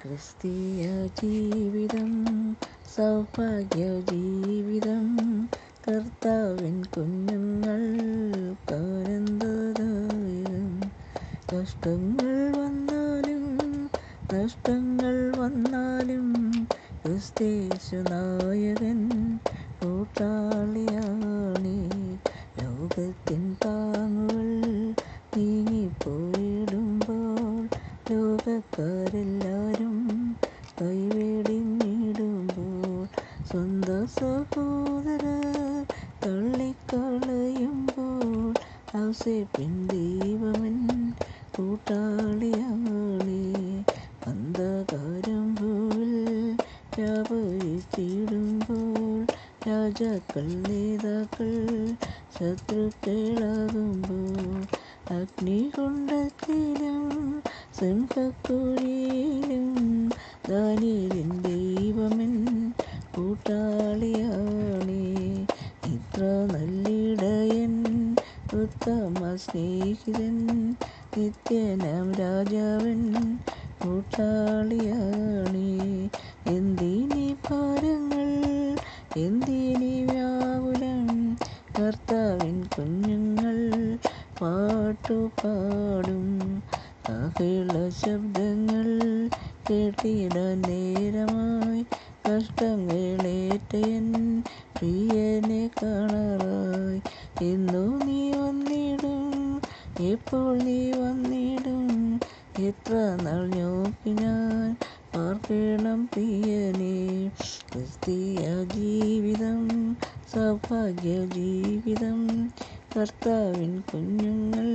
ക്രിസ്തീയ ജീവിതം സൗഭാഗ്യ ജീവിതം കർത്താവിൻ കുഞ്ഞുങ്ങൾ കാനന്ദദായകം കഷ്ടങ്ങൾ വന്നാലും നഷ്ടങ്ങൾ വന്നാലും ക്രിസ്തേശു നായകൻ കൂട്ടാളിയാണി. ലോകത്തിൻ താങ്ങുകൾ നീങ്ങിപ്പോയിടുമ്പോൾ ലോകക്കാരെല്ലാരും സ്വന്തം സഹോദരർ തള്ളിക്കളയുമ്പോൾ ഔസേപ്പിൻ ദൈവമൻ കൂട്ടാളിയാണ്. അന്ധകാരം ഭൂവിൽ വ്യാപരിച്ചിടുമ്പോൾ രാജാക്കൾ നേതാക്കൾ ശത്രുക്കളാകുമ്പോൾ അഗ്നികുണ്ടത്തിലും സിംഹക്കുഴിയിലും ദാനിയലിൻ കൂട്ടാളിയാണേ. ഇത്ര നല്ലിടയൻ ഉത്തമ സ്നേഹിതൻ നിത്യനാം രാജാവൻ കൂട്ടാളിയാണേ. എന്തിനി ഭാരങ്ങൾ എന്തിനി വ്യാകുലം കർത്താവിൻ കുഞ്ഞുങ്ങൾ പാട്ടുപാടും. അഹിള ശബ്ദങ്ങൾ കേട്ടിടാൻ നേരമായി കഷ്ടങ്ങളേറ്റയൻ പ്രിയനെ കാണാറായി. എന്നു നീ വന്നിടും എപ്പോൾ നീ വന്നിടും? എത്ര നാൾ നോക്കി ഞാൻ പാർക്കണം പ്രിയനെ? ക്രിസ്തീയ ജീവിതം സൗഭാഗ്യ ജീവിതം കർത്താവിൻ കുഞ്ഞുങ്ങൾ